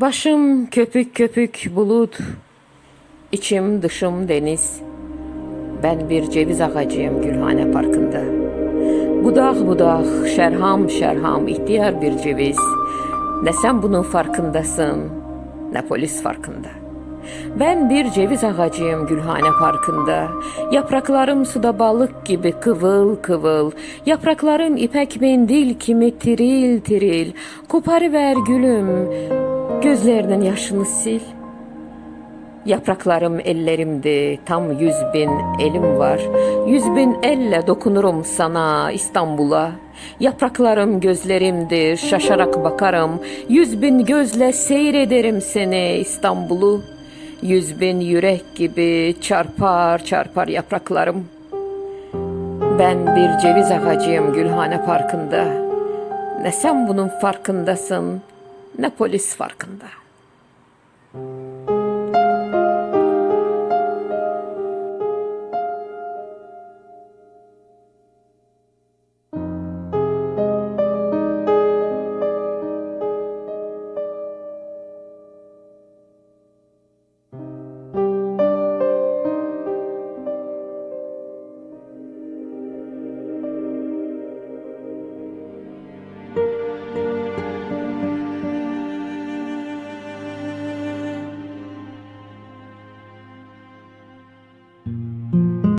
Başım köpük köpük bulut, içim dışım deniz. Ben bir ceviz ağacıyım Gülhane Parkı'nda. Budak budak, şerham şerham, ihtiyar bir ceviz. Ne sen bunun farkındasın, ne polis farkında. Ben bir ceviz ağacıyım Gülhane Parkı'nda. Yapraklarım suda balık gibi kıvıl kıvıl. Yapraklarım ipek mendil kimi tiril tiril. Koparıver gülüm, gözlerinin yaşını sil. Yapraklarım ellerimdi, tam yüz bin elim var. Yüz bin elle dokunurum sana İstanbul'a. Yapraklarım gözlerimdir, şaşarak bakarım. Yüz bin gözle seyrederim seni İstanbul'u. Yüz bin yürek gibi çarpar çarpar yapraklarım. Ben bir ceviz ağacıyım Gülhane Parkı'nda. Ne sen bunun farkındasın, ne polis farkında.''